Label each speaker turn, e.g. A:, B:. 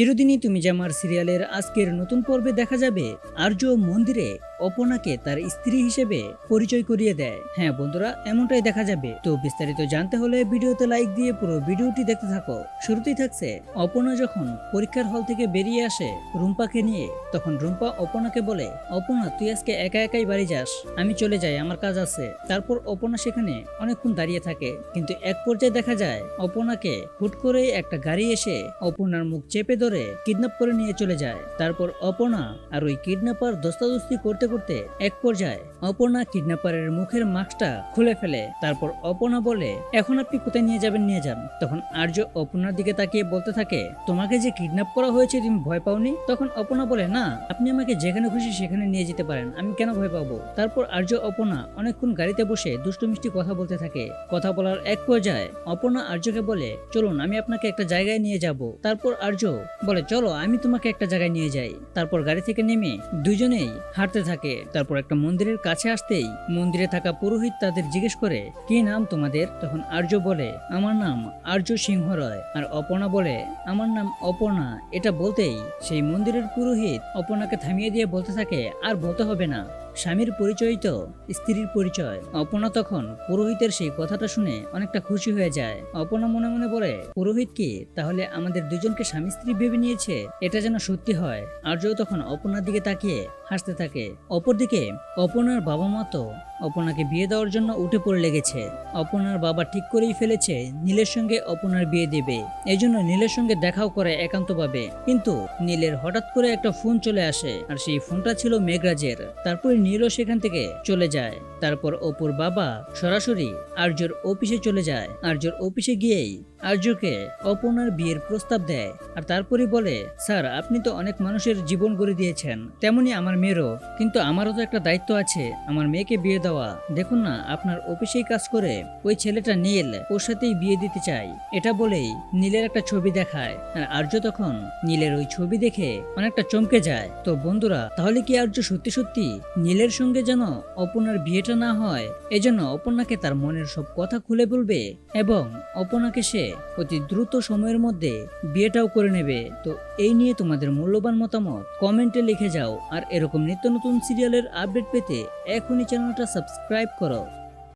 A: চিরদিনই তুমি যে আমার সিরিয়ালের আজকের নতুন পর্বে দেখা যাবে। আর্য মন্দিরে অপনাকে তার স্ত্রী হিসেবে পরিচয় করিয়ে দেয়। হ্যাঁ বন্ধুরা, এমনটাই দেখা যাবে। তো বিস্তারিত জানতে হলে ভিডিওতে লাইক দিয়ে পুরো ভিডিওটি দেখতে থাকো। শুরুতেই থাকছে অপনা যখন পরীক্ষার হল থেকে বেরিয়ে আসে রুম্পাকে নিয়ে, তখন রুম্পা অপনাকে বলে অপনা তুই আজকে একা একাই বাড়ি যাস। আমি চলে যাই, আমার কাজ আছে। তারপর অপনা সেখানে অনেকক্ষণ দাঁড়িয়ে থাকে। কিন্তু এক পর্যায়ে দেখা যায় অপনাকে হুট করে একটা গাড়ি এসে অপনার মুখ চেপে ধরে কিডন্যাপ করে নিয়ে চলে যায়। তারপর অপনা আর ওই কিডন্যাপার দস্তাদস্তি করতে করতে এক পর্যায়ে অপনা কিডন্যাপারের মুখের মাস্কটা খুলে ফেলে। তারপর অপনা বলে, এখন আপনি কোথায় নিয়ে যাবেন, নিয়ে যান। তখন আর্য অপনার দিকে তাকিয়ে বলতে থাকে, তোমাকে যে কিডন্যাপ করা হয়েছে তুমি ভয় পাওনি? তখন অপনা বলে, না, আপনি আমাকে যেখানে খুশি সেখানে নিয়ে যেতে পারেন, আমি কেন ভয় পাবো? তারপর আর্য অপনা অনেকক্ষণ গাড়িতে বসে দুষ্টু মিষ্টি কথা বলতে থাকে। কথা বলার এক পর্যায়ে অপনা আর্যকে বলে, চলুন, আমি আপনাকে একটা জায়গায় নিয়ে যাব। তারপর আর্য বলে, চলো, আমি তোমাকে একটা জায়গায় নিয়ে যাই। তারপর গাড়ি থেকে নেমে দুজনেই হাঁটতে থাকে। তারপর একটা মন্দিরের কাছে আসতেই মন্দিরে থাকা পুরোহিত তাদের জিজ্ঞেস করে, কি নাম তোমাদের? তখন আর্য বলে, আমার নাম আর্য সিংহ রয় আর অপর্ণা বলে, আমার নাম অপর্ণা। এটা বলতেই সেই মন্দিরের পুরোহিত অপর্ণাকে থামিয়ে দিয়ে বলতে থাকে, আর বলতে হবে না। স্বামীর পরিচয় তো স্ত্রীর পরিচয়। অপনা তখন পুরোহিতের সেই কথাটা শুনে অনেকটা খুশি হয়ে যায়। অপনা মনে মনে বলে, পুরোহিত কি? তাহলে আমাদের দুজনকে স্বামী স্ত্রী ভেবে নিয়েছে? এটা যেন সত্যি হয়। আর্য তখন অপনার দিকে তাকিয়ে হাসতে থাকে। অপরদিকে অপনার বাবা মা তো অপনাকে বিয়ে দেওয়ার জন্য উঠে পড়ে লেগেছে। অপনার বাবা ঠিক করেই ফেলেছে, নীলের সঙ্গে অপনার বিয়ে দেবে। এই জন্য নীলের সঙ্গে দেখাও করে একান্তভাবে। কিন্তু নীলের হঠাৎ করে একটা ফোন চলে আসে, আর সেই ফোনটা ছিল মেঘরাজের। তারপরে নীলও সেখান থেকে চলে যায়। তারপর অপুর বাবা সরাসরি আর্যর অফিসে চলে যায়। আর্যর অফিসে গিয়েই আর্যকে অপনার বিয়ের প্রস্তাব দেয়। আর তারপরে বলে, স্যার, আপনি তো অনেক মানুষের জীবন গড়ে দিয়েছেন। তেমনি আমার মেয়েরও। কিন্তু আমারও তো একটা দায়িত্ব আছে, আমার মেয়েকে বিয়ে দেওয়া। দেখুন না, আপনার অফিসেই কাজ করে ওই ছেলেটা নীল ওর সাথেই বিয়ে দিতে চাই। এটা বলেই নীলের একটা ছবি দেখায়। আর আর্য তখন নীলের ওই ছবি দেখে অনেকটা চমকে যায়। তো বন্ধুরা, তাহলে কি আর্য সত্যি সত্যি নীলের সঙ্গে যেন অপনার বিয়েটা না হয়, এজন্য অপর্ণাকে তার মনের সব কথা খুলে বলবে এবং অপনাকে সে অতি দ্রুত সময়ের মধ্যে বিয়েটাও করে নেবে। তো এই নিয়ে তোমাদের মূল্যবান মতামত কমেন্টে লিখে যাও। আর এরকম নিত্য নতুন সিরিয়ালের আপডেট পেতে এখনই চ্যানেলটা সাবস্ক্রাইব করো।